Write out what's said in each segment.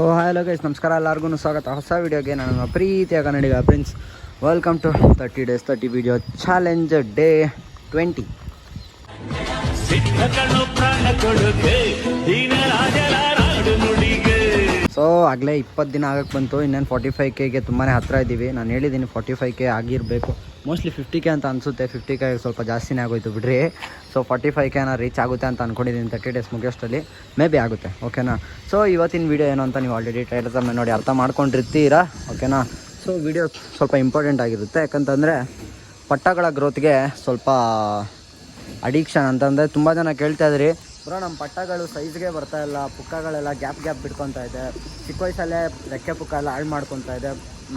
ಓ hello guys ನಮಸ್ಕಾರ. ಎಲ್ಲರಿಗೂ ಸ್ವಾಗತ. ಹೊಸ ವಿಡಿಯೋಗೆ ನಾನು ನಿಮ್ಮ ಪ್ರೀತಿಯ Kannadiga friends welcome to thirty days thirty video challenge day twenty so ಆಗಲೇ ಇಪ್ಪತ್ತು ದಿನ ಆಗಕ್ಕೆ ಬಂತು. ಇನ್ನೇನು ಫಾರ್ಟಿ ಫೈವ್ ಕೆಗೆ ತುಂಬಾ ಹತ್ತಿರ ಇದ್ದೀವಿ ನಾನು ಹೇಳಿದ್ದೀನಿ ಫಾರ್ಟಿ ಫೈವ್ ಕೆ ಆಗಿರಬೇಕು. ಮೋಸ್ಟ್ಲಿ ಫಿಫ್ಟಿ ಕೆ ಅಂತ ಅನಿಸುತ್ತೆ. ಫಿಫ್ಟಿ ಕೆ ಸ್ವಲ್ಪ ಜಾಸ್ತಿನೇ ಆಗೋಯ್ತು ಬಿಡ್ರಿ. ಸೊ ಫಾರ್ಟಿ ಫೈವ್ ಕೆನ ರೀಚ್ ಆಗುತ್ತೆ ಅಂತ ಅಂದ್ಕೊಂಡಿದ್ದೀನಿ ತರ್ಟಿ ಡೇಸ್ ಮುಗಿಯೋಷ್ಟರಲ್ಲಿ. ಮೇ ಬಿ ಆಗುತ್ತೆ ಓಕೆನಾ ಸೊ ಇವತ್ತಿನ ವೀಡಿಯೋ ಏನು ಅಂತ ನೀವು ಆಲ್ರೆಡಿ ಟ್ರೈಲರ್ ಮೇಲೆ ನೋಡಿ ಅರ್ಥ ಮಾಡ್ಕೊಂಡಿರ್ತೀರಾ? ಓಕೆನಾ ಸೊ ವಿಡಿಯೋ ಸ್ವಲ್ಪ ಇಂಪಾರ್ಟೆಂಟ್ ಆಗಿರುತ್ತೆ. ಯಾಕಂತಂದರೆ, ಪಟ್ಟಗಳ ಗ್ರೋತ್ಗೆ ಸ್ವಲ್ಪ ಅಡಿಕ್ಷನ್ ಅಂತಂದರೆ ತುಂಬ ಜನ ಕೇಳ್ತಾ ಇದ್ರಿ. ಬ್ರೋ ನಮ್ಮ ಪಟ್ಟಗಳು ಸೈಜ್ಗೆ ಬರ್ತಾ ಇಲ್ಲ. ಪುಕ್ಕಗಳೆಲ್ಲ ಗ್ಯಾಪ್ ಗ್ಯಾಪ್ ಬಿಟ್ಕೊತಾ ಇದೆ. ಚಿಕ್ಕ ವಯಸ್ಸಲ್ಲೇ ರೆಕ್ಕೆ ಪುಕ್ಕ ಎಲ್ಲ ಹಾಳು ಮಾಡ್ಕೊತಾ ಇದೆ.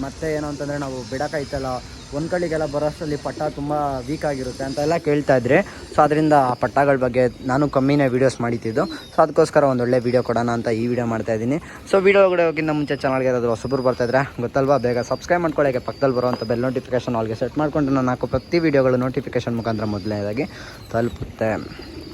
ಮತ್ತೆ ಏನು ಅಂತಂದರೆ ನಾವು ಬಿಡೋಕಾಯ್ತಲ್ಲ ಒಂದು ಕಡೆಗೆಲ್ಲ ಬರೋಷ್ಟರಲ್ಲಿ ಪಟ್ಟ ತುಂಬ ವೀಕ್ ಆಗಿರುತ್ತೆ ಅಂತೆಲ್ಲ ಕೇಳ್ತಾ ಇದ್ರೆ. ಸೊ ಅದರಿಂದ ಆ ಪಟ್ಟಗಳ ಬಗ್ಗೆ ನಾನು ಕಮ್ಮಿನೇ ವೀಡಿಯೋಸ್ ಮಾಡಿತಿದ್ದು ಸೊ ಅದಕ್ಕೋಸ್ಕರ ಒಂದೊಳ್ಳೆ ವೀಡಿಯೋ ಕೊಡೋಣ ಅಂತ ಈ ವಿಡಿಯೋ ಮಾಡ್ತಾ ಇದ್ದೀನಿ. ಸೊ ವೀಡಿಯೋ ಹೋಗೋಕ್ಕಿಂತ ಮುಂಚೆ ಚಾನಲ್ಗೆ ಏನಾದರೂ ಹೊಸಬ್ರು ಬರ್ತಾ ಇದ್ರೆ ಗೊತ್ತಲ್ವಾ? ಬೇಗ ಸಬ್ಸ್ಕ್ರೈಬ್ ಮಾಡ್ಕೊಳ್ಳೋಕೆ ಪಕ್ಕದಲ್ಲಿ ಬರುವಂಥ ಬೆಲ್ ನೋಟಿಫಿಕೇಶನ್ ಆಲ್ಗೆ ಸೆಟ್ ಮಾಡಿಕೊಂಡು ನಾನು ಹಾಕೋ ಪ್ರತಿ ವೀಡಿಯೋಗಳು ನೋಟಿಫಿಕೇಶನ್ ಮುಖಾಂತರ ಮೊದಲನೇದಾಗಿ ತಲುಪುತ್ತೆ.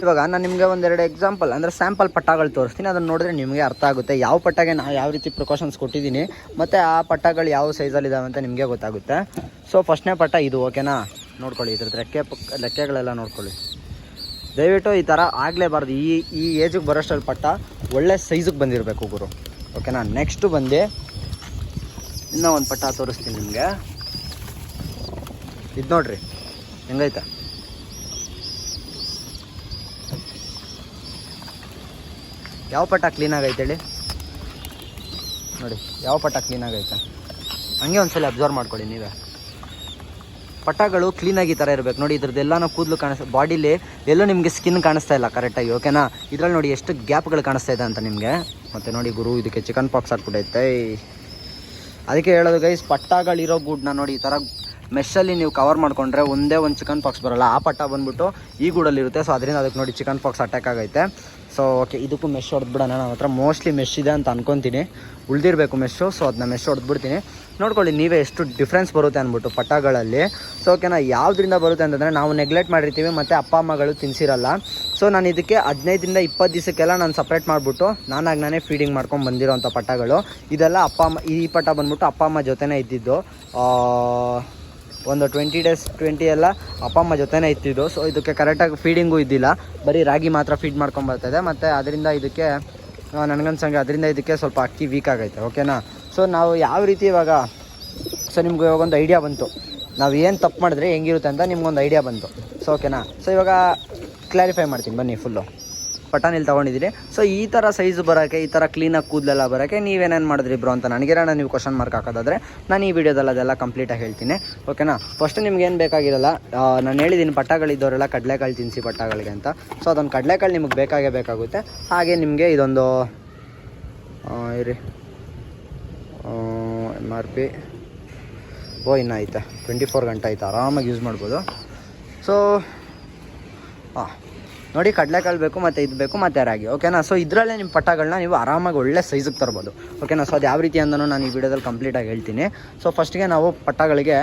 ಇವಾಗ ನಾನು ನಿಮಗೆ ಒಂದೆರಡು ಎಕ್ಸಾಂಪಲ್ ಅಂದರೆ ಸ್ಯಾಂಪಲ್ ಪಟ್ಟಾಗಳು ತೋರಿಸ್ತೀನಿ. ಅದನ್ನು ನೋಡಿದ್ರೆ ನಿಮಗೆ ಅರ್ಥ ಆಗುತ್ತೆ ಯಾವ ಪಟ್ಟಾಗೆ ನಾನು ಯಾವ ರೀತಿ ಪ್ರಿಕಾಷನ್ಸ್ ಕೊಟ್ಟಿದ್ದೀನಿ, ಮತ್ತು ಆ ಪಟ್ಟಾಗಳು ಯಾವ ಸೈಜಲ್ಲಿದ್ದಾವೆ ಅಂತ ನಿಮಗೆ ಗೊತ್ತಾಗುತ್ತೆ. ಸೊ ಫಸ್ಟ್ನೇ ಪಟ್ಟ ಇದು ಓಕೆನಾ ನೋಡ್ಕೊಳ್ಳಿ ಇದ್ರದ್ದು ರೆಕ್ಕೆ ಪಕ್ಕ ನೋಡ್ಕೊಳ್ಳಿ. ದಯವಿಟ್ಟು ಈ ಥರ ಆಗಲೇಬಾರ್ದು. ಈ ಈ ಏಜಿಗೆ ಬರೋಷ್ಟರಲ್ಲಿ ಪಟ್ಟ ಒಳ್ಳೆ ಸೈಜಿಗೆ ಬಂದಿರಬೇಕು ಗುರು. ಓಕೆನಾ ನೆಕ್ಸ್ಟು ಬಂದು. ಇನ್ನೂ ಒಂದು ಪಟ್ಟ ತೋರಿಸ್ತೀನಿ ನಿಮಗೆ. ಇದು ನೋಡ್ರಿ. ಹೆಂಗೈತೆ? ಯಾವ ಪಟ್ಟ ಕ್ಲೀನ್ ಆಗೈತೆ ಹೇಳಿ? ನೋಡಿ, ಯಾವ ಪಟ್ಟ ಕ್ಲೀನ್ ಆಗೈತೆ? ಹಂಗೆ ಒಂದ್ಸಲ ಅಬ್ಸರ್ವ್ ಮಾಡ್ಕೊಳ್ಳಿ ನೀವೇ. ಪಟ್ಟಗಳು ಕ್ಲೀನಾಗಿ ಈ ಥರ ಇರಬೇಕು. ನೋಡಿ, ಇದ್ರದ್ದೆಲ್ಲನೂ ಕೂದಲು ಕಾಣಿಸ್, ಬಾಡಿಲಿ ಎಲ್ಲೂ ನಿಮಗೆ ಸ್ಕಿನ್ ಕಾಣಿಸ್ತಾ ಇಲ್ಲ ಕರೆಕ್ಟಾಗಿ ಓಕೆನಾ ಇದ್ರಲ್ಲಿ ನೋಡಿ ಎಷ್ಟು ಗ್ಯಾಪ್ಗಳು ಕಾಣಿಸ್ತಾ ಇದೆ ಅಂತ ನಿಮಗೆ. ಮತ್ತು ನೋಡಿ ಗುರು, ಇದಕ್ಕೆ ಚಿಕನ್ ಪಾಕ್ಸ್ ಹಾಕ್ಬಿಟ್ಟೈತೆ ಅದಕ್ಕೆ ಹೇಳೋದು ಗೈಸ್ ಪಟ್ಟಗಳಿರೋ ಗೂಡನ್ನ ನೋಡಿ, ಈ ಥರ ಮೆಷಲ್ಲಿ ನೀವು ಕವರ್ ಮಾಡ್ಕೊಂಡ್ರೆ ಒಂದೇ ಒಂದು ಚಿಕನ್ ಪಾಕ್ಸ್ ಬರಲ್ಲ. ಆ ಪಟ್ಟ ಬಂದ್ಬಿಟ್ಟು ಈ ಗೂಡಲ್ಲಿರುತ್ತೆ ಸೊ ಅದರಿಂದ ಅದಕ್ಕೆ ನೋಡಿ ಚಿಕನ್ ಪಾಕ್ಸ್ ಅಟ್ಯಾಕ್ ಆಗೈತೆ. ಸೊ ಓಕೆ ಇದಕ್ಕೂ ಮೆಶ್ ಹೊಡೆದ್ಬಿಡೋಣ. ನಾನು ಹತ್ರ ಮೋಸ್ಟ್ಲಿ ಮೆಶ್ ಇದೆ ಅಂತ ಅನ್ಕೊತೀನಿ. ಉಳ್ದಿರಬೇಕು ಮೆಶ್ಶು ಸೊ ಅದನ್ನ ಮೆಶ್ ಹೊಡೆದ್ಬಿಡ್ತೀನಿ. ನೋಡ್ಕೊಳ್ಳಿ, ನೀವೇ ಎಷ್ಟು ಡಿಫ್ರೆನ್ಸ್ ಬರುತ್ತೆ ಅಂದ್ಬಿಟ್ಟು ಪಟ್ಟಗಳಲ್ಲಿ. ಸೊ ಓಕೆನಾ ಯಾವುದರಿಂದ ಬರುತ್ತೆ ಅಂತಂದರೆ ನಾವು ನೆಗ್ಲೆಕ್ಟ್ ಮಾಡಿರ್ತೀವಿ ಮತ್ತು ಅಪ್ಪ, ಅಮ್ಮಗಳು ತಿನ್ಸಿರಲ್ಲ. ಸೊ ನಾನು ಇದಕ್ಕೆ ಹದಿನೈದರಿಂದ ಇಪ್ಪತ್ತು ದಿವಸಕ್ಕೆಲ್ಲ ನಾನು ಸಪ್ರೇಟ್ ಮಾಡಿಬಿಟ್ಟು ನಾನಾಗಿ ನಾನೇ ಫೀಡಿಂಗ್ ಮಾಡ್ಕೊಂಡು ಬಂದಿರೋಂಥ ಪಟ್ಟಗಳು. ಇದೆಲ್ಲ ಅಪ್ಪ, ಅಮ್ಮ, ಈ ಪಟ್ಟ ಬಂದ್ಬಿಟ್ಟು ಅಪ್ಪ, ಅಮ್ಮ ಜೊತೆನೇ ಇದ್ದಿದ್ದು. ಒಂದು ಟ್ವೆಂಟಿ ಡೇಸ್ ಟ್ವೆಂಟಿ ಎಲ್ಲ ಅಪ್ಪ ಅಮ್ಮ ಜೊತೆನೇ ಇತ್ತಿದ್ದು. ಸೊ ಇದಕ್ಕೆ ಕರೆಕ್ಟಾಗಿ ಫೀಡಿಂಗು ಇದ್ದಿಲ್ಲ. ಬರೀ ರಾಗಿ ಮಾತ್ರ ಫೀಡ್ ಮಾಡ್ಕೊಂಡು ಬರ್ತಾಯಿದೆ ಮತ್ತು ಅದರಿಂದ ಇದಕ್ಕೆ ನನಗನ್ಸಂಗೆ ಅದರಿಂದ ಇದಕ್ಕೆ ಸ್ವಲ್ಪ ಅಕ್ಕಿ ವೀಕ್ ಆಗೈತೆ. ಓಕೆನಾ ಸೊ ನಾವು ಯಾವ ರೀತಿ ಇವಾಗ ಸೊ ನಿಮ್ಗೆ ಇವಾಗ ಒಂದು ಐಡಿಯಾ ಬಂತು. ನಾವು ಏನು ತಪ್ಪು ಮಾಡಿದ್ರೆ ಹೆಂಗಿರುತ್ತೆ ಅಂತ ನಿಮ್ಗೊಂದು ಐಡಿಯಾ ಬಂತು. ಸೊ ಓಕೆನಾ ಸೊ ಇವಾಗ ಕ್ಲಾರಿಫೈ ಮಾಡ್ತೀನಿ. ಬನ್ನಿ ಫುಲ್ಲು ಪಟಾನಿಲ್ ತೊಗೊಂಡಿದ್ದೀರಿ ಸೊ ಈ ಥರ ಸೈಜ್ ಬರೋಕ್ಕೆ, ಈ ಥರ ಕ್ಲೀನಾಗಿ ಕೂದಲೆಲ್ಲ ಬರೋಕ್ಕೆ ನೀವೇನೇನು ಮಾಡಿದ್ರಿ ಬ್ರೋ ಅಂತ ನನಗೇನ ನೀವು ಕ್ವಶನ್ ಮಾರ್ಕ್ ಹಾಕೋದಾದ್ರೆ. ನಾನು ಈ ವಿಡಿಯೋದಲ್ಲಿ ಅದೆಲ್ಲ ಕಂಪ್ಲೀಟಾಗಿ ಹೇಳ್ತೀನಿ. ಓಕೆನಾ ಫಸ್ಟ್ ನಿಮ್ಗೆ ಏನು ಬೇಕಾಗಿರಲ್ಲ ನಾನು ಹೇಳಿದ್ದೀನಿ ಪಟ್ಟಗಳಿದ್ದವರೆಲ್ಲ ಕಡಲೆಕಾಳು ತಿನ್ನಿಸಿ ಪಟ್ಟಗಳಿಗೆ ಅಂತ. ಸೊ ಅದೊಂದು ಕಡಲೆಕಾಳು ನಿಮಗೆ ಬೇಕಾಗೇ ಬೇಕಾಗುತ್ತೆ. ಹಾಗೆ ನಿಮಗೆ ಇದೊಂದು ಇರಿ. ಎಂ ಆರ್ ಪಿ ಓ, ಇನ್ನು ಐತೆ. ಟ್ವೆಂಟಿ ಫೋರ್ ಗಂಟೆ ಆಯ್ತು ಆರಾಮಾಗಿ ಯೂಸ್ ಮಾಡ್ಬೋದು. ಸೊ ಹಾಂ ನೋಡಿ ಕಡಲೆಕಾಳು ಬೇಕು ಮತ್ತು ಇದು ಬೇಕು ಮತ್ತು ರಾಗಿ ಓಕೆನಾ ಸೊ ಇದರಲ್ಲೇ ನಿಮ್ಮ ಪಟ್ಟಗಳನ್ನ ನೀವು ಆರಾಮಾಗಿ ಒಳ್ಳೆ ಸೈಜಿಗೆ ತರ್ಬೋದು ಓಕೆನಾ ಸೊ ಅದು ಯಾವ ರೀತಿ ಅಂದನೂ ನಾನು ಈ ವಿಡಿಯೋದಲ್ಲಿ ಕಂಪ್ಲೀಟಾಗಿ ಹೇಳ್ತೀನಿ. ಸೊ ಫಸ್ಟ್ಗೆ ನಾವು ಪಟ್ಟಗಳಿಗೆ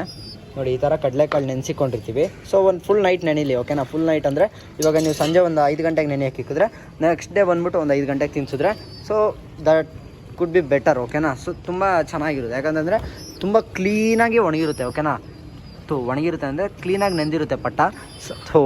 ನೋಡಿ ಈ ಥರ ಕಡಲೆಕಾಳು ನೆನೆಸಿಕೊಂಡಿರ್ತೀವಿ. ಸೊ ಒಂದು ಫುಲ್ ನೈಟ್ ನೆನೀಲಿ ಓಕೆನಾ ಫುಲ್ ನೈಟ್ ಅಂದರೆ ಇವಾಗ ನೀವು ಸಂಜೆ ಒಂದು ಐದು ಗಂಟೆಗೆ ನೆನೆ ಹಾಕಿದ್ರೆ ನೆಕ್ಸ್ಟ್ ಡೇ ಬಂದುಬಿಟ್ಟು ಒಂದು ಐದು ಗಂಟೆಗೆ ತಿನ್ಸಿದ್ರೆ so that could be better ಓಕೆನಾ ಸೊ ತುಂಬ ಚೆನ್ನಾಗಿರುತ್ತೆ. ಯಾಕಂತಂದರೆ ತುಂಬ ಕ್ಲೀನಾಗಿ ಒಣಗಿರುತ್ತೆ ಓಕೆನಾ ಥೂ ಒಣಗಿರುತ್ತೆ ಅಂದರೆ ಕ್ಲೀನಾಗಿ ನೆಂದಿರುತ್ತೆ ಪಟ್ಟ. ಸೊ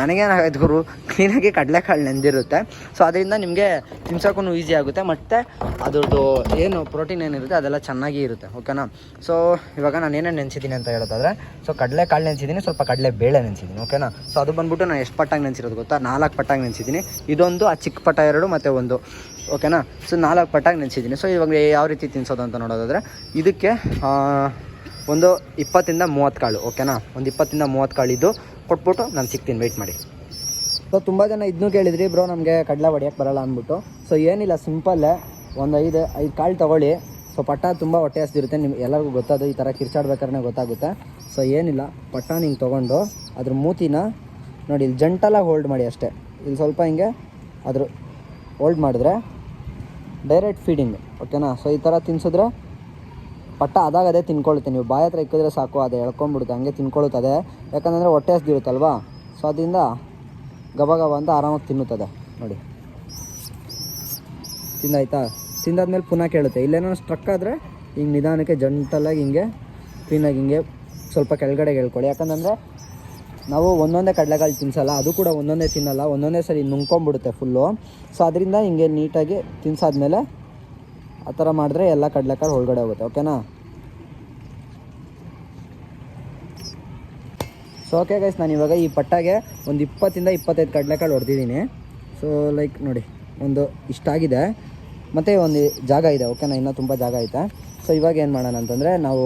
ನನಗೇನಾಗೈತೆ ಗುರು ಕ್ಲೀನಾಗಿ ಕಡಲೆಕಾಳು ನೆಂದಿರುತ್ತೆ. ಸೊ ಅದರಿಂದ ನಿಮಗೆ ತಿನ್ಸೋಕ್ಕೂ ಈಸಿ ಆಗುತ್ತೆ. ಮತ್ತು ಅದ್ರದ್ದು ಏನು ಪ್ರೋಟೀನ್ ಏನಿರುತ್ತೆ ಅದೆಲ್ಲ ಚೆನ್ನಾಗಿ ಇರುತ್ತೆ ಓಕೆನಾ ಸೊ ಇವಾಗ ನಾನು ಏನೇನು ನೆನೆಸಿದ್ದೀನಿ ಅಂತ ಹೇಳೋದಾದ್ರೆ ಸೊ ಕಡಲೆಕಾಳು ನೆನೆಸಿದ್ದೀನಿ ಸ್ವಲ್ಪ ಕಡಲೆ ಬೇಳೆ ನೆನೆಸಿದ್ದೀನಿ ಓಕೆನಾ ಸೊ ಅದು ಬಂದ್ಬಿಟ್ಟು ನಾನು ಎಷ್ಟು ಪಟ್ಟಾಗಿ ನೆನೆಸಿರೋದು ಗೊತ್ತಾ? ನಾಲ್ಕು ಪಟ್ಟಾಗಿ ನೆನೆಸಿದ್ದೀನಿ ಇದೊಂದು, ಆ ಚಿಕ್ಕ ಪಟ್ಟ ಎರಡು, ಮತ್ತು ಒಂದು ಓಕೆನಾ ಸೊ ನಾಲ್ಕು ಪಟ್ಟಾಗಿ ನೆನೆಸಿದ್ದೀನಿ ಸೊ ಇವಾಗ ಯಾವ ರೀತಿ ತಿನ್ಸೋದು ಅಂತ ನೋಡೋದಾದರೆ, ಇದಕ್ಕೆ ಒಂದು ಇಪ್ಪತ್ತಿಂದ ಮೂವತ್ತು ಕಾಳು ಓಕೆನಾ ಒಂದು ಇಪ್ಪತ್ತಿಂದ ಮೂವತ್ತು ಕಾಳು ಇದ್ದು ಕೊಟ್ಬಿಟ್ಟು ನಾನು ಸಿಗ್ತೀನಿ ವೆಯ್ಟ್ ಮಾಡಿ. ಸೊ ತುಂಬ ಜನ ಇದನ್ನೂ ಕೇಳಿದ್ರಿ ಬ್ರೋ ನಮಗೆ ಕಡಲೆ ಹೊಡಿಯೋಕ್ಕೆ ಬರಲ್ಲ ಅಂದ್ಬಿಟ್ಟು. ಸೊ ಏನಿಲ್ಲ ಸಿಂಪಲ್ಲೇ ಒಂದು ಐದು ಐದು ಕಾಳು ತೊಗೊಳ್ಳಿ. ಸೊ ಪಟ್ಟ ತುಂಬ ಹೊಟ್ಟೆ ಹಸ್ತಿರುತ್ತೆ ನಿಮ್ಗೆ ಎಲ್ಲರಿಗೂ ಗೊತ್ತದು, ಈ ಥರ ಕಿರ್ಚಾಡ್ಬೇಕಾದ್ರೆ ಗೊತ್ತಾಗುತ್ತೆ. ಸೊ ಏನಿಲ್ಲ, ಪಟ್ಟ ಹಿಂಗೆ ತೊಗೊಂಡು, ಅದ್ರ ಮೂತಿನ ನೋಡಿ, ಇಲ್ಲಿ ಜಂಟಲಾಗಿ ಹೋಲ್ಡ್ ಮಾಡಿ ಅಷ್ಟೇ. ಇಲ್ಲಿ ಸ್ವಲ್ಪ ಹಿಂಗೆ ಅದ್ರ ಹೋಲ್ಡ್ ಮಾಡಿದ್ರೆ ಡೈರೆಕ್ಟ್ ಫೀಡಿಂಗ್ ಓಕೆನಾ ಸೊ ಈ ಥರ ತಿನ್ಸಿದ್ರೆ ಪಟ್ಟ ಅದಾಗ ಅದೇ ತಿನ್ಕೊಳ್ಳುತ್ತೆ. ನೀವು ಬಾಯ ಹತ್ರ ಇಕ್ಕಿದ್ರೆ ಸಾಕು, ಅದು ಎಳ್ಕೊಂಬಿಡುತ್ತೆ ಹಂಗೆ ತಿನ್ಕೊಳ್ಳುತ್ತದೆ. ಯಾಕಂದರೆ ಹೊಟ್ಟೆ ಹಸ್ದಿರುತ್ತಲ್ವಾ ಸೊ ಅದರಿಂದ ಗಬ ಗಬ ಅಂತ ಆರಾಮಾಗಿ ತಿನ್ನುತ್ತದೆ. ನೋಡಿ. ತಿಂದಾಯ್ತಾ ತಿಂದಾದ್ಮೇಲೆ ಪುನಃ ಕೇಳುತ್ತೆ. ಇಲ್ಲೇನೋ ಸ್ಟ್ರಕ್ ಆದರೆ ಹಿಂಗೆ ನಿಧಾನಕ್ಕೆ ಜಂಟಲಾಗಿ ಹಿಂಗೆ ಕ್ಲೀನಾಗಿ ಹಿಂಗೆ ಸ್ವಲ್ಪ ಕೆಳಗಡೆ ಹೇಳ್ಕೊಳ್ಳಿ. ಯಾಕಂತಂದರೆ ನಾವು ಒಂದೊಂದೇ ಕಡಲೆಕಾಳು ತಿನ್ಸಲ್ಲ, ಅದು ಕೂಡ ಒಂದೊಂದೇ ತಿನ್ನಲ್ಲ, ಒಂದೊಂದೇ ಸರಿ ನುಂಗ್ಕೊಂಬಿಡುತ್ತೆ ಫುಲ್ಲು ಸೊ ಅದರಿಂದ ಹಿಂಗೆ ನೀಟಾಗಿ ತಿನ್ಸಾದ್ಮೇಲೆ ಆ ಥರ ಮಾಡಿದ್ರೆ ಎಲ್ಲ ಕಡಲೆಕಾಳು ಒಳಗಡೆ ಹೋಗುತ್ತೆ, ಓಕೆನಾ? ಸೊ ಓಕೆ ಗೈಸ್ ನಾನು ಇವಾಗ ಈ ಪಟ್ಟಾಗೆ ಒಂದು ಇಪ್ಪತ್ತಿಂದ ಇಪ್ಪತ್ತೈದು ಕಡಲೆಕಾಳು ಹೊಡೆದಿದ್ದೀನಿ ಸೊ ಲೈಕ್ ನೋಡಿ, ಒಂದು ಇಷ್ಟಾಗಿದೆ ಮತ್ತು ಒಂದು ಜಾಗ ಇದೆ, ಓಕೆನಾ? ಇನ್ನೂ ತುಂಬ ಜಾಗ ಐತೆ. ಸೊ ಇವಾಗ ಏನು ಮಾಡೋಣ ಅಂತಂದರೆ, ನಾವು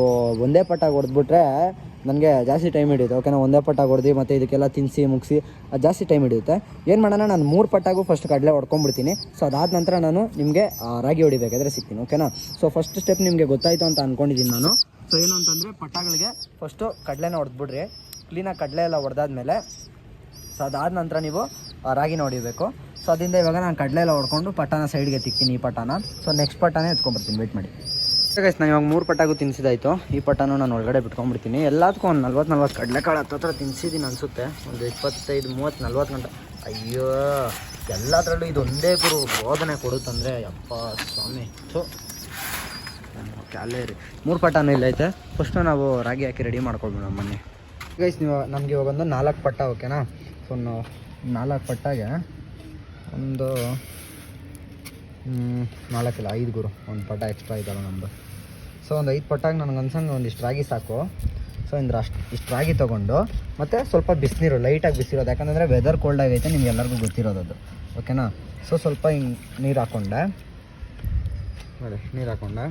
ಒಂದೇ ಪಟ್ಟಾಗಿ ಹೊಡೆದ್ಬಿಟ್ರೆ ನನಗೆ ಜಾಸ್ತಿ ಟೈಮ್ ಹಿಡಿಯುತ್ತೆ. ಓಕೆನಾ ಒಂದೇ ಪಟ್ಟಾಗಿ ಹೊಡೆದು ಮತ್ತು ಇದಕ್ಕೆಲ್ಲ ತಿನ್ನಿಸಿ ಮುಗಿಸಿ, ಅದು ಜಾಸ್ತಿ ಟೈಮ್ ಹಿಡಿಯುತ್ತೆ. ಏನು ಮಾಡೋಣ, ನಾನು ಮೂರು ಪಟ್ಟಾಗೂ ಫಸ್ಟ್ ಕಡಲೆ ಹೊಡ್ಕೊಂಡ್ಬಿಡ್ತೀನಿ ಸೊ ಅದಾದ ನಂತರ ನಾನು ನಿಮಗೆ ರಾಗಿ ಹೊಡಿಬೇಕಾದ್ರೆ ಸಿಗ್ತೀನಿ ಓಕೆನಾ ಸೊ ಫಸ್ಟ್ ಸ್ಟೆಪ್ ನಿಮಗೆ ಗೊತ್ತಾಯಿತು ಅಂತ ಅಂದ್ಕೊಂಡಿದ್ದೀನಿ ನಾನು. ಸೊ ಏನು ಅಂತಂದರೆ ಪಟ್ಟಾಗಳಿಗೆ ಫಸ್ಟು ಕಡಲೆನ ಹೊಡೆದ್ಬಿಡ್ರಿ ಕ್ಲೀನಾಗಿ ಕಡಲೆ ಎಲ್ಲ ಹೊಡೆದಾದ್ಮೇಲೆ ಸೊ ಅದಾದ ನಂತರ ನೀವು ರಾಗಿನ ಹೊಡಿಬೇಕು. ಸೊ ಅದರಿಂದ ಇವಾಗ ನಾನು ಕಡಲೆ ಎಲ್ಲ ಹೊಡ್ಕೊಂಡು ಪಟ್ಟಾನ ಸೈಡ್ಗೆ ತಿಕ್ತೀನಿ, ಈ ಪಟ್ಟಾನ. ಸೊ ನೆಕ್ಸ್ಟ್ ಪಟ್ಟಾನೇ ಎತ್ಕೊಂಡ್ಬರ್ತೀನಿ. ವೆಯ್ಟ್ ಮಾಡಿ. ಗೈಸ್ ನಾನು ಇವಾಗ ಮೂರು ಪಟ್ಟಾಗೂ ತಿನ್ಸಿದಾಯ್ತು. ಈ ಪಟ್ಟಾನು ನಾನು ಒಳಗಡೆ ಬಿಟ್ಕೊಂಡ್ಬಿಡ್ತೀನಿ. ಎಲ್ಲದಕ್ಕೂ ಒಂದು ನಲ್ವತ್ತು ನಲ್ವತ್ತು ಕಡಲೆಕಾಳು ಹತ್ತತ್ರ ತಿನ್ಸಿದ್ದೀನಿ ಅನಿಸುತ್ತೆ. ಒಂದು ಇಪ್ಪತ್ತೈದು, ಮೂವತ್ತು, ನಲ್ವತ್ತು ಗಂಟೆ. ಅಯ್ಯೋ, ಎಲ್ಲದರಲ್ಲೂ ಇದೊಂದೇ ಗುರು ಬೋಧನೆ ಕೊಡುತ್ತಂದರೆ ಯಪ್ಪ ಸ್ವಾಮಿ. ಓಕೆ ಅಲ್ಲೇ ರೀ ಮೂರು ಪಟ್ಟಾನು ಇಲ್ಲ ಐತೆ. ಫಸ್ಟು ನಾವು ರಾಗಿ ಹಾಕಿ ರೆಡಿ ಮಾಡ್ಕೊಳ್ಬಿಡೋಣ ಬನ್ನಿ ಗೈಸ್ ನೀವು ನಮಗೆ ಇವಾಗ ಒಂದು ನಾಲ್ಕು ಪಟ್ಟ ಓಕೆನಾ ಸೊ ನಾಲ್ಕು ಪಟ್ಟಾಗೆ ಒಂದು ನಾಲ್ಕಿಲ್ಲ, ಐದು ಗುರು. ಒಂದು ಪಟ ಎಕ್ಸ್ಟ್ರಾ ಇದ್ದಾವೆ ನಮ್ಮದು ಸೊ ಒಂದು ಐದು ಪಟ್ಟಾಗ ನನಗೆ ಅನ್ಸಂಗೆ ಒಂದಿಷ್ಟು ರಾಗಿ ಸಾಕು. ಸೊ ಇಂದ್ರ ಅಷ್ಟು, ಇಷ್ಟು ರಾಗಿ ತೊಗೊಂಡು, ಮತ್ತು ಸ್ವಲ್ಪ ಬಿಸಿನೀರು ಲೈಟಾಗಿ ಬಿಸಿರೋದು. ಯಾಕಂದರೆ ವೆದರ್ ಕೋಲ್ಡ್ ಆಗೈತೆ ನಿಮ್ಗೆ ಎಲ್ಲರಿಗೂ ಗೊತ್ತಿರೋದು ಓಕೆನಾ ಸೊ ಸ್ವಲ್ಪ ಹಿಂಗೆ ನೀರು ಹಾಕ್ಕೊಂಡೆ ನೋಡಿ, ನೀರು ಹಾಕ್ಕೊಂಡೆ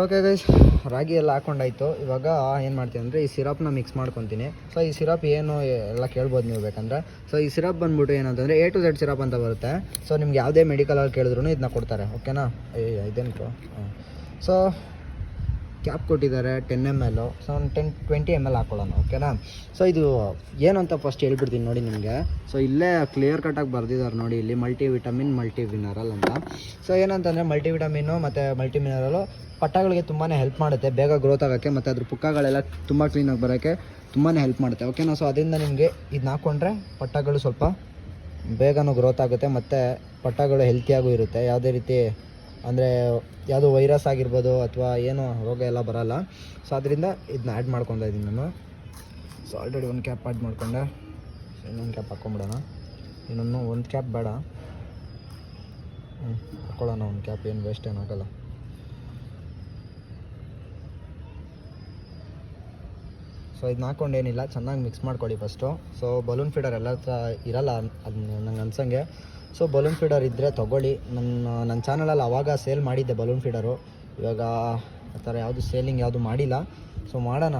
ಓಕೆ ಗೈಸ್ ರಾಗಿ ಎಲ್ಲ ಹಾಕೊಂಡಾಯ್ತು. ಇವಾಗ ಏನು ಮಾಡ್ತೀನಿ ಅಂದರೆ ಈ ಸಿರಪ್ನ ಮಿಕ್ಸ್ ಮಾಡ್ಕೊತೀನಿ. ಸೊ ಈ ಸಿರಪ್ ಏನು ಎಲ್ಲ ಕೇಳ್ಬೋದು ನೀವು ಬೇಕಂದ್ರೆ. ಸೊ ಈ ಸಿರಪ್ ಬಂದ್ಬಿಟ್ಟು ಏನಂತಂದರೆ ಎ ಟು ಝೆಡ್ ಸಿರಪ್ ಅಂತ ಬರುತ್ತೆ. ಸೊ ನಿಮ್ಗೆ ಯಾವುದೇ ಮೆಡಿಕಲಲ್ಲಿ ಕೇಳಿದ್ರು ಇದನ್ನ ಕೊಡ್ತಾರೆ. ಓಕೆನಾ ಇದೇನು ಸೊ ಕ್ಯಾಪ್ ಕೊಟ್ಟಿದ್ದಾರೆ ಟೆನ್ ಎಂ ಎಲ್ಲು ಸೊ ಒಂದು ಟೆನ್ ಟ್ವೆಂಟಿ ಎಂ ಎಲ್ ಹಾಕೊಳ್ಳೋಣ ಓಕೆನಾ ಸೊ ಇದು ಏನು ಅಂತ ಫಸ್ಟ್ ಹೇಳ್ಬಿಡ್ತೀನಿ ನೋಡಿ ನಿಮಗೆ. ಸೊ ಇಲ್ಲೇ ಕ್ಲಿಯರ್ ಕಟ್ಟಾಗಿ ಬರೆದಿದ್ದಾರೆ ನೋಡಿ, ಇಲ್ಲಿ ಮಲ್ಟಿ ವಿಟಮಿನ್ ಮಲ್ಟಿ ಮಿನರಲ್ ಅಂತ. ಸೊ ಏನಂತಂದರೆ ಮಲ್ಟಿ ವಿಟಮಿನು ಮತ್ತು ಮಲ್ಟಿ ಮಿನರಲು ಪಟ್ಟಗಳಿಗೆ ತುಂಬಾ ಹೆಲ್ಪ್ ಮಾಡುತ್ತೆ, ಬೇಗ ಗ್ರೋತ್ ಆಗೋಕ್ಕೆ, ಮತ್ತು ಅದ್ರ ಪುಕ್ಕಗಳೆಲ್ಲ ತುಂಬ ಕ್ಲೀನಾಗಿ ಬರೋಕ್ಕೆ ತುಂಬಾ ಹೆಲ್ಪ್ ಮಾಡುತ್ತೆ ಓಕೆನಾ ಸೊ ಅದರಿಂದ ನಿಮಗೆ ಇದನ್ನ ಹಾಕ್ಕೊಂಡ್ರೆ ಪಟ್ಟಗಳು ಸ್ವಲ್ಪ ಬೇಗನೂ ಗ್ರೋತ್ ಆಗುತ್ತೆ, ಮತ್ತು ಪಟ್ಟಗಳು ಹೆಲ್ತಿಯಾಗೂ ಇರುತ್ತೆ, ಯಾವುದೇ ರೀತಿ ಅಂದರೆ ಯಾವುದೋ ವೈರಸ್ ಆಗಿರ್ಬೋದು ಅಥವಾ ಏನು ರೋಗ ಎಲ್ಲ ಬರೋಲ್ಲ. ಸೊ ಅದರಿಂದ ಇದನ್ನ ಆ್ಯಡ್ ಮಾಡ್ಕೊತಾ ಇದ್ದೀನಿ ನಾನು. ಸೊ ಆಲ್ರೆಡಿ ಒಂದು ಕ್ಯಾಪ್ ಆ್ಯಡ್ ಮಾಡ್ಕೊಂಡೆ. ಇನ್ನೊಂದು ಕ್ಯಾಪ್ ಹಾಕ್ಕೊಂಬಿಡೋಣ ಇನ್ನೊಂದು ಒಂದು ಕ್ಯಾಪ್ ಬೇಡ. ಹ್ಞೂ ಹಾಕ್ಕೊಳ್ಳೋಣ ಒಂದು ಕ್ಯಾಪ್ ಏನು ವೇಸ್ಟ್ ಏನು ಹಾಕಲ್ಲ ಸೊ ಇದನ್ನ ಹಾಕ್ಕೊಂಡು ಏನಿಲ್ಲ, ಚೆನ್ನಾಗಿ ಮಿಕ್ಸ್ ಮಾಡ್ಕೊಳ್ಳಿ ಫಸ್ಟು ಸೊ ಬಲೂನ್ ಫೀಡರ್ ಎಲ್ಲ ಹತ್ರ ಇರಲ್ಲ, ಅದು ನಂಗೆ ಅನ್ಸಂಗೆ. ಸೊ ಬಲೂನ್ ಫೀಡರ್ ಇದ್ದರೆ ತೊಗೊಳ್ಳಿ. ನನ್ನ ನನ್ನ ಚಾನಲಲ್ಲಿ ಆವಾಗ ಸೇಲ್ ಮಾಡಿದ್ದೆ ಬಲೂನ್ ಫೀಡರು ಇವಾಗ ಆ ಥರ ಯಾವುದು ಸೇಲಿಂಗ್ ಯಾವುದು ಮಾಡಿಲ್ಲ. ಸೊ ಮಾಡೋಣ.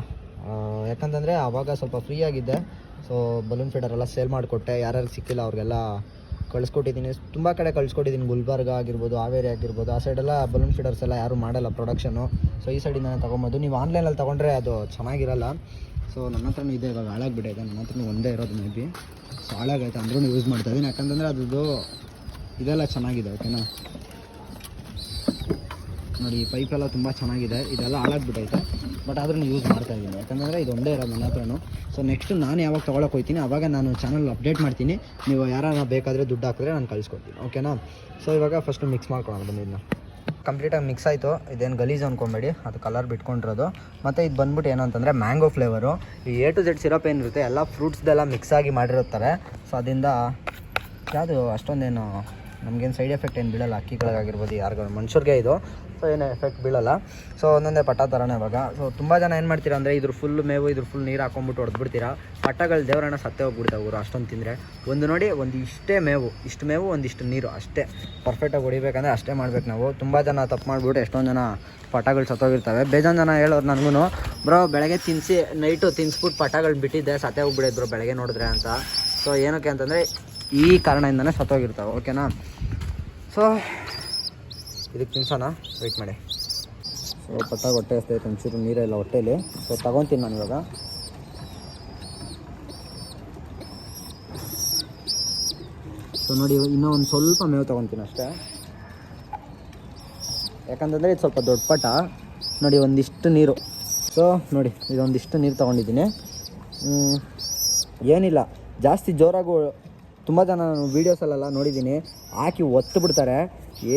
ಯಾಕಂತಂದರೆ ಆವಾಗ ಸ್ವಲ್ಪ ಫ್ರೀ ಆಗಿದ್ದೆ. ಸೊ ಬಲೂನ್ ಫೀಡರ್ ಎಲ್ಲ ಸೇಲ್ ಮಾಡಿಕೊಟ್ಟೆ. ಯಾರ್ಯಾರು ಸಿಕ್ಕಿಲ್ಲ ಅವ್ರಿಗೆಲ್ಲ ಕಳಿಸ್ಕೊಟ್ಟಿದ್ದೀನಿ. ತುಂಬ ಕಡೆ ಕಳಿಸ್ಕೊಟ್ಟಿದ್ದೀನಿ. ಗುಲ್ಬರ್ಗ ಆಗಿರ್ಬೋದು, ಹಾವೇರಿ ಆಗಿರ್ಬೋದು. ಆ ಸೈಡೆಲ್ಲ ಬಲೂನ್ ಫೀಡರ್ಸ್ ಎಲ್ಲ ಯಾರೂ ಮಾಡಲ್ಲ ಪ್ರೊಡಕ್ಷನು ಸೊ ಈ ಸೈಡಿಂದ ತೊಗೊಬೋದು. ನೀವು ಆನ್ಲೈನಲ್ಲಿ ತೊಗೊಂಡ್ರೆ ಅದು ಚೆನ್ನಾಗಿರಲ್ಲ. ಸೊ ನನ್ನ ಹತ್ರನೂ ಇದೆ, ಇವಾಗ ಹಾಳಾಗ್ಬಿಟ್ಟೈತೆ ನನ್ನ ಹತ್ರನೂ ಒಂದೇ ಇರೋದು ಮೇ ಬಿ ಸೊ ಹಾಳಾಗೈತೆ ಅಂದ್ರೂ ಯೂಸ್ ಮಾಡ್ತಾ ಇದ್ದೀನಿ ಯಾಕಂತಂದರೆ ಅದ್ರದ್ದು ಇದೆಲ್ಲ ಚೆನ್ನಾಗಿದೆ ಓಕೆನಾ ನೋಡಿ, ಈ ಪೈಪ್ ಎಲ್ಲ ತುಂಬ ಚೆನ್ನಾಗಿದೆ. ಇದೆಲ್ಲ ಹಾಳಾಗ್ಬಿಟ್ಟೈತೆ. ಬಟ್ ಆದ್ರೂ ಯೂಸ್ ಮಾಡ್ತಾ ಇದ್ದೀನಿ ಯಾಕಂದರೆ ಇದು ಒಂದೇ ಇರೋದು ನನ್ನ ಹತ್ರನೂ. ಸೊ ನೆಕ್ಸ್ಟ್ ನಾನು ಯಾವಾಗ ತೊಗೊಳಕ್ಕೆ ಹೋಗ್ತೀನಿ ಆವಾಗ ನಾನು ಚಾನಲ್ ಅಪ್ಡೇಟ್ ಮಾಡ್ತೀನಿ. ನೀವು ಯಾರು ಬೇಕಾದರೆ ದುಡ್ಡು ಹಾಕಿದ್ರೆ ನಾನು ಕಳಿಸ್ಕೊಡ್ತೀನಿ ಓಕೆನಾ ಸೊ ಇವಾಗ ಫಸ್ಟು ಮಿಕ್ಸ್ ಮಾಡ್ಕೊಳ್ಳೋಣ ಬಂದಿದ್ದನ್ನ ಕಂಪ್ಲೀಟಾಗಿ ಮಿಕ್ಸ್ ಆಯಿತು. ಇದೇನು ಗಲೀಜು ಅಂದ್ಕೊಂಬೇಡಿ ಅದು ಕಲರ್ ಬಿಟ್ಕೊಂಡಿರೋದು. ಮತ್ತು ಇದು ಬಂದ್ಬಿಟ್ಟು ಏನು ಅಂತಂದರೆ ಮ್ಯಾಂಗೋ ಫ್ಲೇವರು ಈ ಎ ಟು ಜೆಡ್ ಸಿರಪ್ ಏನಿರುತ್ತೆ, ಎಲ್ಲ ಫ್ರೂಟ್ಸ್ದೆಲ್ಲ ಮಿಕ್ಸ್ ಆಗಿ ಮಾಡಿರುತ್ತಾರೆ. ಸೊ ಅದರಿಂದ ಯಾವುದು ಅಷ್ಟೊಂದೇನು ನಮಗೇನು ಸೈಡ್ ಎಫೆಕ್ಟ್ ಏನು ಬೀಳಲ್ಲ ಅಕ್ಕಿಗಳಿಗಾಗಿರ್ಬೋದು ಯಾರಿಗೂ ಮನುಷ್ಯರಿಗೆ ಇದು. ಸೊ ಏನು ಎಫೆಕ್ಟ್ ಬೀಳಲ್ಲ. ಸೊ ಒಂದೊಂದೇ ಪಟ್ಟ ಥರನೇ ಇವಾಗ. ಸೊ ತುಂಬ ಜನ ಏನು ಮಾಡ್ತೀರಾ ಅಂದರೆ ಇದ್ರ ಫುಲ್ ಮೇವು, ಇದ್ರ ಫುಲ್ ನೀರು ಹಾಕೊಂಡ್ಬಿಟ್ಟು ಹೊಡೆದ್ಬಿಡ್ತೀರಾ. ಪಟ್ಟಗಳು ದೇವರನ್ನ ಸತ್ತೇ ಹೋಗ್ಬಿಡ್ತಾವೆ ಇವರು ಅಷ್ಟೊಂದು ತಿಂದರೆ. ಒಂದು ನೋಡಿ, ಒಂದು ಇಷ್ಟೇ ಮೇವು, ಇಷ್ಟು ಮೇವು, ಒಂದಿಷ್ಟು ನೀರು, ಅಷ್ಟೇ. ಪರ್ಫೆಕ್ಟಾಗಿ ಹೊಡಿಬೇಕಂದ್ರೆ ಅಷ್ಟೇ ಮಾಡ್ಬೇಕು ನಾವು. ತುಂಬ ಜನ ತಪ್ಪು ಮಾಡಿಬಿಟ್ಟು ಎಷ್ಟೊಂದು ಜನ ಪಟಗಳು ಸತ್ತೋಗಿರ್ತವೆ. ಬೇಜಾನ್ ಜನ ಹೇಳೋರು ನನಗೂ ಬ್ರೋ, ಬೆಳಗ್ಗೆ ತಿನ್ನಿಸಿ ನೈಟು ತಿನ್ಸ್ಬಿಟ್ಟು ಪಟಗಳು ಬಿಟ್ಟಿದ್ದೆ, ಸತ್ತೇ ಹೋಗ್ಬಿಟ್ಟಿದ್ರು ಬೆಳಗ್ಗೆ ನೋಡಿದ್ರೆ ಅಂತ. ಸೊ ಏನಕ್ಕೆ ಅಂತಂದರೆ, ಈ ಕಾರಣದಿಂದನೇ ಸತ್ತೋಗಿರ್ತಾವೆ, ಓಕೆನಾ? ಸೊ ಇದಕ್ಕೆ ತಿನ್ಸೋಣ ವೆಯ್ಟ್ ಮಾಡಿ. ಸೊ ಪಟ್ಟಾಗಿ ಹೊಟ್ಟೆ ಹಸ್ತೈತೆ ಒಂಚೂರು ನೀರೆಲ್ಲ ಹೊಟ್ಟೆಯಲ್ಲಿ ಸೊ ತಗೊತೀನಿ ನಾನು ಇವಾಗ. ಸೊ ನೋಡಿ, ಇನ್ನೂ ಒಂದು ಸ್ವಲ್ಪ ಮೇವು ತೊಗೊತೀನಿ ಅಷ್ಟೇ. ಯಾಕಂತಂದರೆ ಇದು ಸ್ವಲ್ಪ ದೊಡ್ಡ ಪಟ. ನೋಡಿ, ಒಂದಿಷ್ಟು ನೀರು. ಸೊ ನೋಡಿ, ಇದೊಂದಿಷ್ಟು ನೀರು ತೊಗೊಂಡಿದ್ದೀನಿ. ಏನಿಲ್ಲ, ಜಾಸ್ತಿ ಜೋರಾಗೂ, ತುಂಬ ಜನ ನಾನು ವೀಡಿಯೋಸಲ್ಲೆಲ್ಲ ನೋಡಿದ್ದೀನಿ. ಹಾಕಿ ಒತ್ತು ಬಿಡ್ತಾರೆ.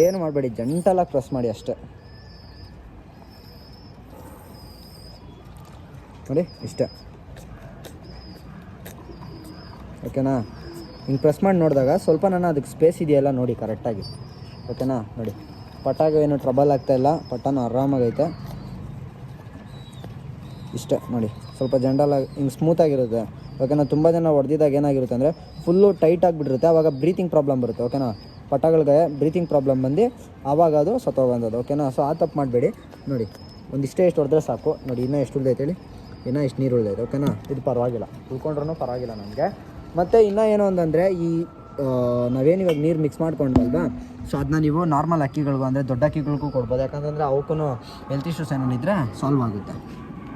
ಏನು ಮಾಡಬೇಡಿ ಜಂಟಲಾಗಿ ಪ್ರೆಸ್ ಮಾಡಿ ಅಷ್ಟೇ. ನೋಡಿ, ಇಷ್ಟೇ. ಓಕೆನಾ ಹಿಂಗೆ ಪ್ರೆಸ್ ಮಾಡಿ ನೋಡಿದಾಗ ಸ್ವಲ್ಪ ನಾನು ಅದಕ್ಕೆ ಸ್ಪೇಸ್ ಇದೆಯಲ್ಲ ನೋಡಿ ಕರೆಕ್ಟಾಗಿ ಓಕೆನಾ ನೋಡಿ. ಪಟಾಗ ಏನು ಟ್ರಬಲ್ ಆಗ್ತಾ ಇಲ್ಲ. ಪಟಾನು ಆರಾಮಾಗೈತೆ. ಇಷ್ಟೇ, ನೋಡಿ. ಸ್ವಲ್ಪ ಜಂಡಲ್ ಹಿಂಗೆ ಸ್ಮೂತಾಗಿರುತ್ತೆ ಓಕೆನಾ ತುಂಬ ಜನ ಹೊಡೆದಿದ್ದಾಗ ಏನಾಗಿರುತ್ತೆ ಅಂದರೆ ಫುಲ್ಲು ಟೈಟ್ ಆಗಿಬಿಟ್ಟಿರುತ್ತೆ. ಆವಾಗ ಬ್ರೀತಿಂಗ್ ಪ್ರಾಬ್ಲಮ್ ಬರುತ್ತೆ. ಓಕೆನಾ ಪಟಗಳಿಗೆ ಬ್ರೀತಿಂಗ್ ಪ್ರಾಬ್ಲಮ್ ಬಂದು ಆವಾಗ ಅದು ಸತ್ತೋಗಂಥದ್ದು ಓಕೆನಾ ಸೊ ಆ ತಪ್ಪು ಮಾಡಬೇಡಿ. ನೋಡಿ. ಒಂದಿಷ್ಟೇ ಎಷ್ಟು ಹೊಡೆದ್ರೆ ಸಾಕು. ನೋಡಿ, ಇನ್ನೂ ಎಷ್ಟು ಉಳಿದೈತೆ ಹೇಳಿ? ಇನ್ನೂ ಎಷ್ಟು ನೀರು ಉಳ್ದೈತೆ? ಓಕೆನಾ ಇದು ಪರವಾಗಿಲ್ಲ. ಉಳ್ಕೊಂಡ್ರೂ ಪರವಾಗಿಲ್ಲ ನನಗೆ ಮತ್ತು ಇನ್ನೂ ಏನು ಅಂತಂದರೆ ಈ ನಾವೇನು ಇವಾಗ ನೀರು ಮಿಕ್ಸ್ ಮಾಡ್ಕೊಂಡ್ವಲ್ವ? ಸೊ ಅದನ್ನ ನೀವು ನಾರ್ಮಲ್ ಅಕ್ಕಿಗಳಿಗೂ ಅಂದರೆ ದೊಡ್ಡ ಅಕ್ಕಿಗಳಿಗೂ ಕೊಡ್ಬೋದು. ಯಾಕಂತಂದರೆ ಅವಕ್ಕೂ ಹೆಲ್ತ್ ಇಶ್ಯೂಸ್ ಏನೇನಿದ್ರೆ ಸಾಲ್ವ್ ಆಗುತ್ತೆ.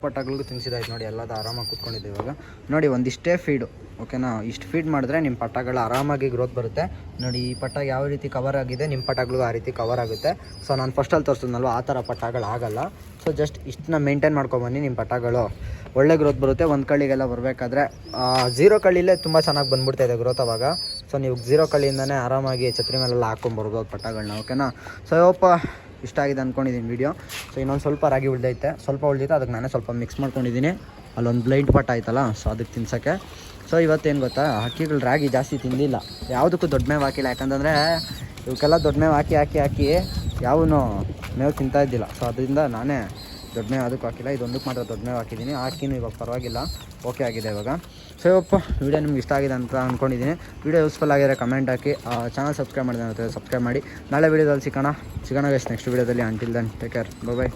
ಪಟ್ಟಗಳಿಗೂ ತಿನ್ಸಿದಾಯ್ತು ನೋಡಿ ಎಲ್ಲದ ಆರಾಮಾಗಿ ಕೂತ್ಕೊಂಡಿದೆ ಇವಾಗ. ನೋಡಿ, ಒಂದಿಷ್ಟೇ ಫೀಡು ಓಕೆನಾ ಇಷ್ಟು ಫೀಡ್ ಮಾಡಿದ್ರೆ ನಿಮ್ಮ ಪಟ್ಟಗಳು ಆರಾಮಾಗಿ ಗ್ರೋತ್ ಬರುತ್ತೆ. ನೋಡಿ, ಈ ಪಟ್ಟ ಯಾವ ರೀತಿ ಕವರ್ ಆಗಿದೆ ನಿಮ್ಮ ಪಟ್ಟಗಳಿಗೂ ಆ ರೀತಿ ಕವರ್ ಆಗುತ್ತೆ. ಸೊ ನಾನು ಫಸ್ಟಲ್ಲಿ ತೋರಿಸಿದ್ನಲ್ವ, ಆ ಥರ ಪಟ್ಟಗಳು ಆಗಲ್ಲ. ಸೊ ಜಸ್ಟ್ ಇಷ್ಟನ್ನ ಮೇಂಟೈನ್ ಮಾಡ್ಕೊಬನ್ನಿ ನಿಮ್ಮ ಪಟ್ಟಗಳು. ಒಳ್ಳೆ ಗ್ರೋತ್ ಬರುತ್ತೆ. ಒಂದು ಕಳ್ಳಿಗೆಲ್ಲ ಬರಬೇಕಾದ್ರೆ ಝೀರೋ ಕಳ್ಳಿಲೇ ತುಂಬ ಚೆನ್ನಾಗಿ ಬಂದ್ಬಿಡ್ತಾ ಇದೆ ಗ್ರೋತ್ ಅವಾಗ. ಸೊ ನೀವು ಝೀರೋ ಕಳ್ಳಿಯಿಂದನೇ ಆರಾಮಾಗಿ ಛತ್ರಿ ಮೇಲೆಲ್ಲ ಹಾಕ್ಕೊಂಬರ್ಬೋದು ಪಟ್ಟಗಳನ್ನ ಓಕೆನಾ ಸೊ ಯಪ್ಪ ಇಷ್ಟ ಆಗಿದೆ ಅಂದ್ಕೊಂಡಿದ್ದೀನಿ ವೀಡಿಯೋ ಸೊ ಇನ್ನೊಂದು ಸ್ವಲ್ಪ ರಾಗಿ ಉಳ್ದೈತೆ. ಸ್ವಲ್ಪ ಉಳ್ದೈತೆ ಅದಕ್ಕೆ ನಾನೇ ಸ್ವಲ್ಪ ಮಿಕ್ಸ್ ಮಾಡ್ಕೊಂಡಿದ್ದೀನಿ ಅಲ್ಲೊಂದು ಬ್ಲೈಂಡ್ ಪಟ್ ಆಯ್ತಲ್ಲ ಸೊ ಅದಕ್ಕೆ ತಿನ್ಸೋಕ್ಕೆ. ಸೊ ಇವತ್ತೇನು ಗೊತ್ತಾ? ಹಕ್ಕಿಗಳು ರಾಗಿ ಜಾಸ್ತಿ ತಿಂದಿಲ್ಲ. ಯಾವುದಕ್ಕೂ ದೊಡ್ಡ ಮೇವು ಹಾಕಿಲ್ಲ. ಯಾಕಂತಂದರೆ, ಇವಕ್ಕೆಲ್ಲ ದೊಡ್ಡ ಮೇವು ಹಾಕಿ ಹಾಕಿ ಹಾಕಿ ಯಾವನು ಮೇವು ತಿಂತಾ ಇದ್ದಿಲ್ಲ. ಸೊ ಅದರಿಂದ ನಾನೇ ದೊಡ್ಡ ಮೇವು ಅದಕ್ಕೆ ಹಾಕಿಲ್ಲ, ಇದೊಂದಕ್ಕೆ ಮಾತ್ರ ದೊಡ್ಡ ಮೇವು ಹಾಕಿದ್ದೀನಿ. ಹಾಕಿನೂ ಇವಾಗ ಪರವಾಗಿಲ್ಲ. ಓಕೆ ಆಗಿದೆ ಇವಾಗ. ಸೊ ಇವಪ್ಪ ವೀಡಿಯೋ ನಿಮ್ಗೆ ಇಷ್ಟ ಆಗಿದೆ ಅಂತ ಅಂದ್ಕೊಂಡಿದ್ದೀನಿ ವೀಡಿಯೋ ಯೂಸ್ಫುಲ್ ಆಗಿದ್ರೆ ಕಮೆಂಟ್ ಹಾಕಿ. ಚಾನಲ್ ಸಬ್ಸ್ಕ್ರೈಬ್ ಮಾಡಿದೆ ಸಬ್ಸ್ಕ್ರೈಬ್ ಮಾಡಿ. ನಾಳೆ ವೀಡಿಯೋದಲ್ಲಿ ಸಿಗೋಣ. ಸಿಗೋಣ ಗೈಸ್ ನೆಕ್ಸ್ಟ್ ವೀಡಿಯೋದಲ್ಲಿ until then take care bye